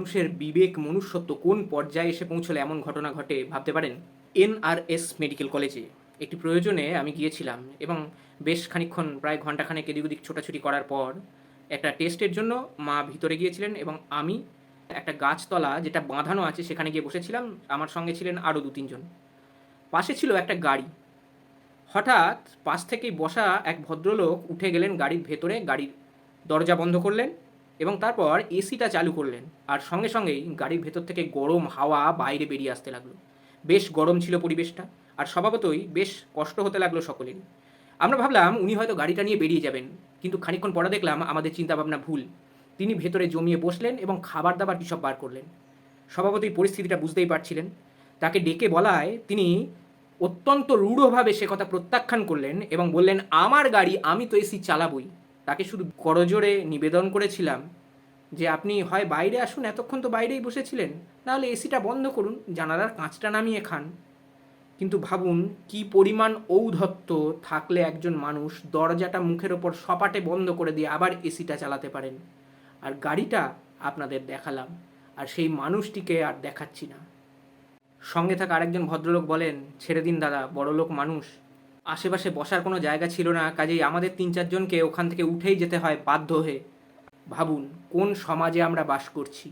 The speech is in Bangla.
মানুষের বিবেক, মনুষ্যত্ব কোন পর্যায়ে এসে পৌঁছলে এমন ঘটনা ঘটে ভাবতে পারেন? এনআরএস মেডিকেল কলেজে। একটি প্রয়োজনে আমি গিয়েছিলাম এবং বেশ খানিকক্ষণ, প্রায় ঘন্টাখানেক এদিক ওদিক ছোটাছুটি করার পর একটা টেস্টের জন্য মা ভিতরে গিয়েছিলেন এবং আমি একটা গাছতলা যেটা বাঁধানো আছে সেখানে গিয়ে বসেছিলাম। আমার সঙ্গে ছিলেন আরও দু তিনজন। পাশে ছিল একটা গাড়ি। হঠাৎ পাশ থেকেই বসা এক ভদ্রলোক উঠে গেলেন গাড়ির ভেতরে। গাড়ির দরজা বন্ধ করলেন। এবং তারপর এসিটা চালু করলেন। আর সঙ্গে সঙ্গেই গাড়ির ভেতর থেকে গরম হাওয়া বাইরে বেরিয়ে আসতে লাগল। বেশ গরম ছিল পরিবেশটা, আর স্বভাবতই বেশ কষ্ট হতে লাগল সকলেরই আমরা ভাবলাম উনি হয়তো গাড়িটা নিয়ে বেরিয়ে যাবেন, কিন্তু খানিকক্ষণ পরে দেখলাম আমাদের চিন্তাভাবনা ভুল। তিনি ভেতরে জমিয়ে বসলেন এবং খাবার দাবার কী সব বার করলেন। স্বভাবতই পরিস্থিতিটা বুঝতেই পারছিলেন। তাকে ডেকে বলায় তিনি অত্যন্ত রূঢ়ভাবে সে কথা প্রত্যাখ্যান করলেন এবং বললেন, আমার গাড়ি, আমি তো এসি চালাবই। তাকে শুধু করজোরে নিবেদন করেছিলাম যে আপনি হয় বাইরে আসুন, এতক্ষণ তো বাইরেই বসেছিলেন, নাহলে এসিটা বন্ধ করুন, জানালার কাঁচটা নামিয়ে খান। কিন্তু ভাবুন, কি পরিমাণ ঔদ্ধত্য থাকলে একজন মানুষ দরজাটা মুখের ওপর সপাটে বন্ধ করে দিয়ে আবার এসিটা চালাতে পারেন। আর গাড়িটা আপনাদের দেখালাম, আর সেই মানুষটিকে আর দেখাচ্ছি না। সঙ্গে থাকা আরেকজন ভদ্রলোক বলেন, ছেড়ে দিন দাদা, বড়লোক মানুষ। আশেপাশে বসার কোনো জায়গা ছিল না, কাজেই আমাদের তিন চারজনকে ওখান থেকে উঠেই যেতে হয় বাধ্য হয়ে। ভাবুন, কোন সমাজে আমরা বাস করছি?